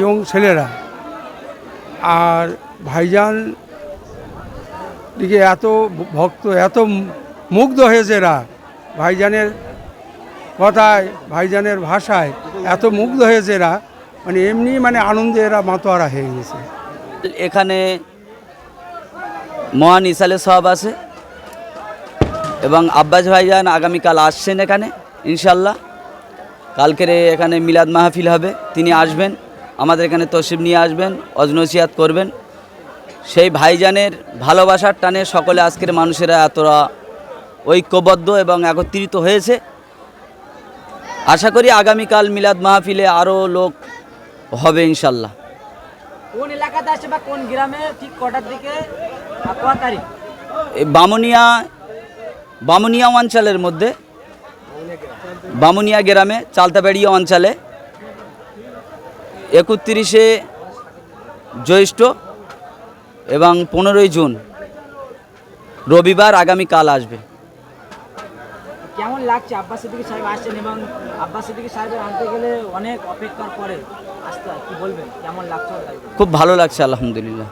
এবং ছেলেরা আর ভাইজান দিকে এত ভক্ত, এত মুগ্ধ হয়েছে এরা। ভাইজানের কথায়, ভাইজানের ভাষায় এত মুগ্ধ হয়েছে এরা। মানে এমনি মানে আনন্দে এরা মাতোয়ারা হয়ে গেছে। এখানে মহান ইসালে সব আছে এবং আব্বাস ভাইজান আগামীকাল আসছেন এখানে ইনশাল্লাহ কালকের এখানে মিলাদ মাহফিল হবে, তিনি আসবেন। আমাদের এখানে তসিব নিয়ে আসবেন অজনসিয়াত করবেন। সেই ভাইজানের ভালোবাসার টানে সকলে আজকের মানুষেরা এতটা ঐক্যবদ্ধ এবং একত্রিত হয়েছে। আশা করি আগামীকাল মিলাদ মাহফিলে আরও লোক হবে ইনশাল্লাহ কোন এলাকাতে আসে বা কোন গ্রামে ঠিক কটার দিকে তারিখ? বামুনিয়া বামুনিয়া অঞ্চলের মধ্যে বামুনিয়া গ্রামে চালতাবাড়িয়া অঞ্চলে। একত্রিশে জ্যৈষ্ঠ এবং পনেরোই জুন রবিবার আগামীকাল আসবে। কেমন লাগছে আব্বাস সিদ্দিকী সাহেব আসছেন এবং আব্বাস সিদ্দিকী সাহেবের আনতে গেলে অনেক অপেক্ষার পরে আসতে কি বলবেন? কেমন লাগছে খুব ভালো লাগছে আলহামদুলিল্লাহ।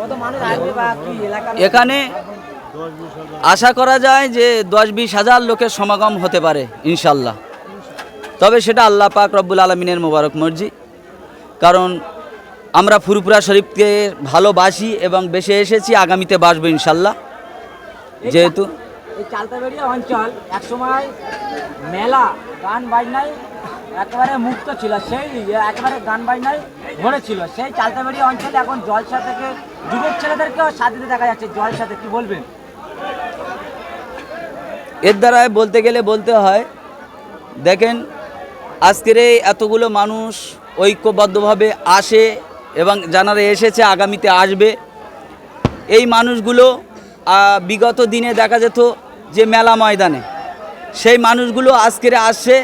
কত মানুষ আসবে বা কি এলাকার এখানে আশা করা যায় যে দশ বিশ হাজার লোকের সমাগম হতে পারে ইনশাল্লাহ তবে সেটা আল্লাহ পাক রব্বুল আলমিনের মোবারক মর্জি। কারণ আমরা ফুরপুরা শরীফকে ভালোবাসি এবং বেশি এসেছি আগামীতে বাসবো ইনশাল্লাহ যেহেতু এই চালতাবেড়িয়া অঞ্চল একসময় মেলা গান বাজনায় একেবারে মুক্ত ছিল সেই একেবারে গান বাজনায় ভরে ছিল। সেই চালতাবেড়িয়া অঞ্চলে এখন জলসা থেকে যুবক ছেলেদেরকেও সাথে দেখা যাচ্ছে জলসাতে কি বলবেন? এর দ্বারায় বলতে গেলে বলতে হয়, দেখেন, আজকের এই এতগুলো মানুষ ঐক্যবদ্ধভাবে আসে এবং যারা এসেছে আগামীতে আসবে, এই মানুষগুলো বিগত দিনে দেখা যেত যে মেলা ময়দানে, সেই মানুষগুলো আজকের আসছে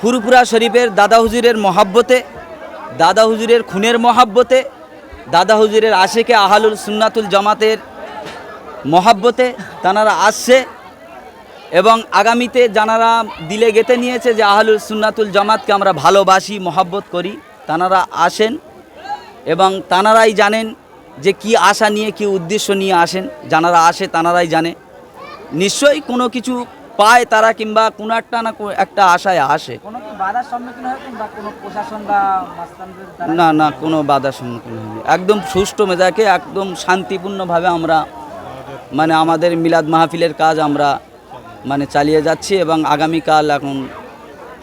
ফুরপুরা শরীফের দাদা হুজুরের মহাব্বতে, দাদা হুজুরের খুনের মহাব্বতে, দাদা হুজুরের আশেকে আহালুল সুন্নাতুল জামাতের মহাব্বতে তানারা আসছে। এবং আগামীতে যারা দিলে গেতে নিয়েছে যে আহলুল সুন্নাতুল জামাতকে আমরা ভালোবাসি মহাব্বত করি। তানারা আসেন এবং তানারাই জানেন যে কি আশা নিয়ে কি উদ্দেশ্য নিয়ে আসেন। যারা আসে তানারাই জানে। নিশ্চয়ই কোনো কিছু পায় তারা কিংবা কোনো একটা না একটা আশায় আসে। না না কোনো বাধার সম্মুখীন হয়নি। একদম সুষ্ঠু মেজাকে একদম শান্তিপূর্ণভাবে আমরা মানে আমাদের মিলাদ মাহফিলের কাজ আমরা মানে চালিয়ে যাচ্ছি এবং আগামীকাল এখন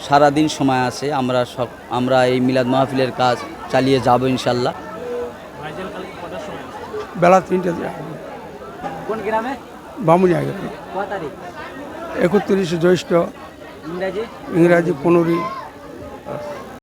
সারাদিন সময় আছে আমরা সব আমরা এই মিলাদ মাহফিলের কাজ চালিয়ে যাব ইনশাল্লাহ। বেলা তিনটে কোন গ্রামে? ক একত্রিশে জ্যৈষ্ঠ। ইংরাজি? ইংরাজি পনেরোই